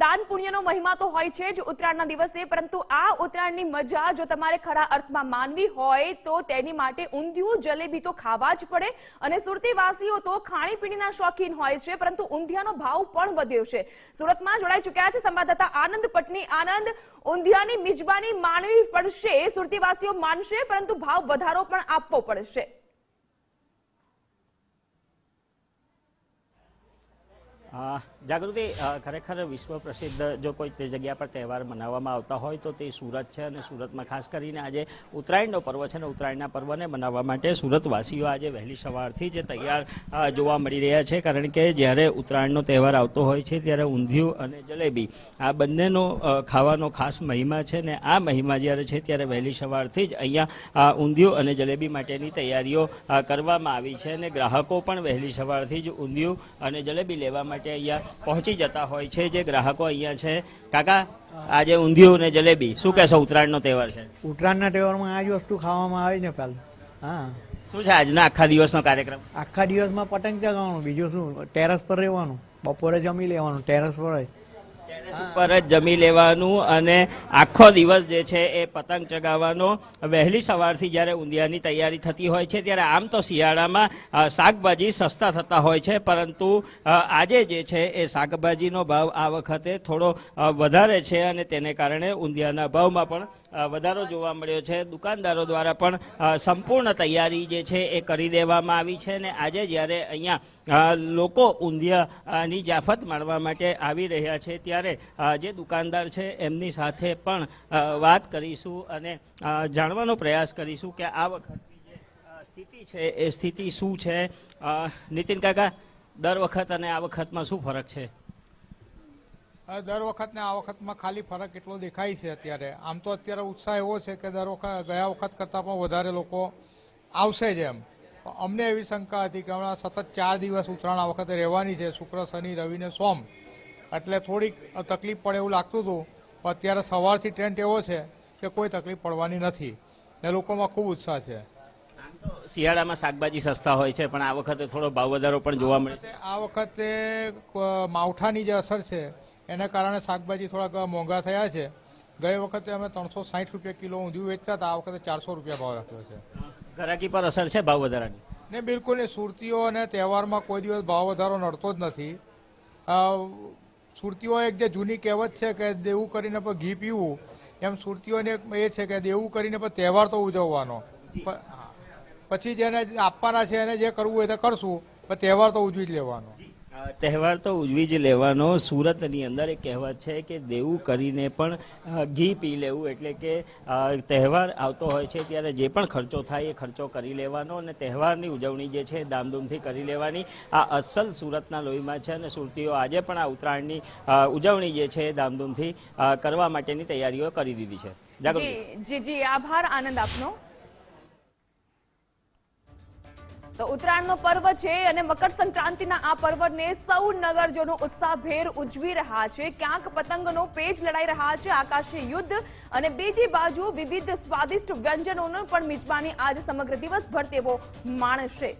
દાન પુણ્યનો મહિમા તો હોય છે જ ઉત્તરાયણના દિવસે, પરંતુ આ ઉત્તરાયણની મજા જો તમારે ખરા અર્થમાં માનવી હોય તો તેની માટે ઊંધિયું, જલેબી તો ખાવા જ પડે અને સુરતીવાસીઓ તો ખાણીપીણીના શોખીન હોય છે, પરંતુ ઊંધિયાનો ભાવ પણ વધ્યો છે. સુરતમાં જોડાઈ ચૂક્યા છે સંવાદદાતા આનંદ પટની. આનંદ, ઊંધિયાની મિજબાની માનવી પડશે, સુરતીવાસીઓ માનશે, પરંતુ ભાવ વધારો પણ આપવો પડશે. જાગૃતિ ખરેખર વિશ્વ પ્રસિદ્ધ જો કોઈ તે જગ્યા પર તહેવાર મનાવવામાં આવતા હોય તો તે સુરત છે અને સુરતમાં ખાસ કરીને આજે ઉત્તરાયણનો પર્વ છે અને ઉત્તરાયણના પર્વને મનાવવા માટે સુરતવાસીઓ આજે વહેલી સવારથી જ તૈયાર જોવા મળી રહ્યા છે. કારણ કે જ્યારે ઉત્તરાયણનો તહેવાર આવતો હોય છે ત્યારે ઊંધિયું અને જલેબી આ બંનેનો ખાવાનો ખાસ મહિમા છે ને આ મહિમા જ્યારે છે ત્યારે વહેલી સવારથી જ અહીંયા ઊંધિયું અને જલેબી માટેની તૈયારીઓ કરવામાં આવી છે અને ગ્રાહકો પણ વહેલી સવારથી જ ઊંધિયું અને જલેબી લેવા માટે અહીંયા પહોંચી જતા હોય છે જે ગ્રાહકો અહીંયા છે. કાકા આજે ઊંધિયું અને જલેબી શું કહેશો? ઉત્તરાયણનો તહેવાર છે. ઉત્તરાયણના તહેવારમાં આ જ વસ્તુ ખાવામાં આવે ને પહેલાં. હા. શું છે આજના આખા દિવસનો કાર્યક્રમ? આખા દિવસમાં પતંગ ચગાવવાનું બીજું શું? ટેરેસ પર રહેવાનું બપોરે જમી લેવાનું ટેરેસ પર જ. ઉપર જ જમી લેવાનું અને આખો દિવસ જે છે એ પતંગ ચગાવવાનો. વહેલી સવારથી જ્યારે ઊંધિયાની તૈયારી થતી હોય છે ત્યારે આમ તો શિયાળામાં શાકભાજી સસ્તા થતા હોય છે પરંતુ આજે જે છે એ શાકભાજીનો ભાવ આ વખતે થોડો વધારે છે અને તેને કારણે ઊંધિયાના ભાવમાં પણ વધારો જોવા મળ્યો છે. દુકાનદારો દ્વારા પણ સંપૂર્ણ તૈયારી જે છે એ કરી દેવામાં આવી છે અને આજે જ્યારે અહીંયા લોકો ઊંધિયાની જાફત માણવા માટે આવી રહ્યા છે ત્યારે જે દુકાનદાર છે એમની સાથે પણ વાત કરીશું અને જાણવાનો પ્રયાસ કરીશું કે આ વખતની જે સ્થિતિ છે એ સ્થિતિ શું છે? નીતિન કાકા, દર વખત અને આ વખતમાં શું ફરક છે? દર વખતને આ વખતમાં ખાલી ફરક એટલો દેખાય છે અત્યારે. આમ તો અત્યારે ઉત્સાહ એવો છે કે દર વખત ગયા વખત કરતાં પણ વધારે લોકો આવશે જ એમ. અમને એવી શંકા હતી કે હમણાં સતત ચાર દિવસ ઉત્તરાયણ આ વખતે રહેવાની છે શુક્ર શનિ રવિને સોમ. એટલે થોડીક તકલીફ પડે એવું લાગતું હતું. પણ અત્યારે સવારથી ટ્રેન્ડ એવો છે કે કોઈ તકલીફ પડવાની નથી ને લોકોમાં ખૂબ ઉત્સાહ છે. શિયાળામાં શાકભાજી સસ્તા હોય છે પણ આ વખતે થોડો ભાવ વધારો પણ જોવા મળે છે. આ વખતે માવઠાની જે અસર છે એના કારણે શાકભાજી થોડાક મોંઘા થયા છે. ગઈ વખતે અમે ત્રણસો સાઠ રૂપિયા કિલો ઊંધિયું વેચતા હતા આ વખતે ચારસો રૂપિયા ભાવ રાખ્યો છે. ઘરાકી પર અસર છે ભાવ વધારાની? ને બિલકુલ નહીં સુરતીઓ અને તહેવારમાં કોઈ દિવસ ભાવ વધારો નડતો જ નથી. સુરતીઓ એક જે જૂની કહેવત છે કે દેવું કરીને પણ ઘી પીવું એમ સુરતીઓને એક એ છે કે દેવું કરીને પણ તહેવાર તો ઉજવવાનો. પછી જેને આપવાના છે એને જે કરવું હોય તે કરશું પણ તહેવાર તો ઉજવી જ લેવાનો. તહેવાર તો ઉજવી જ લેવાનો. સુરતની અંદર એક કહેવત છે કે દેવું કરીને પણ ઘી પી લેવું. એટલે કે તહેવાર આવતો હોય છે ત્યારે જે પણ ખર્ચો થાય એ ખર્ચો કરી લેવાનો અને તહેવારની ઉજવણી જે છે ધામધૂમથી કરી લેવાની. આ અસલ સુરતના લોહીમાં છે અને સુરતીઓ આજે પણ આ ઉત્તરાયણની ઉજવણી જે છે ધામધૂમથી કરવા માટેની તૈયારીઓ કરી દીધી છે. જી જી, આભાર. આનંદ આપનો. તો ઉત્તરાયણનો પર્વ છે અને મકર સંક્રાંતિના આ પર્વને સૌ નગરજનો ઉત્સાહભેર ઉજવી રહ્યા છે. ક્યાંક પતંગનો પેજ લડાઈ રહ્યા છે, આકાશી યુદ્ધ અને બીજી બાજુ વિવિધ સ્વાદિષ્ટ વ્યંજનોનો પણ મિજબાની આજ સમગ્ર દિવસભર તેઓ માણશે.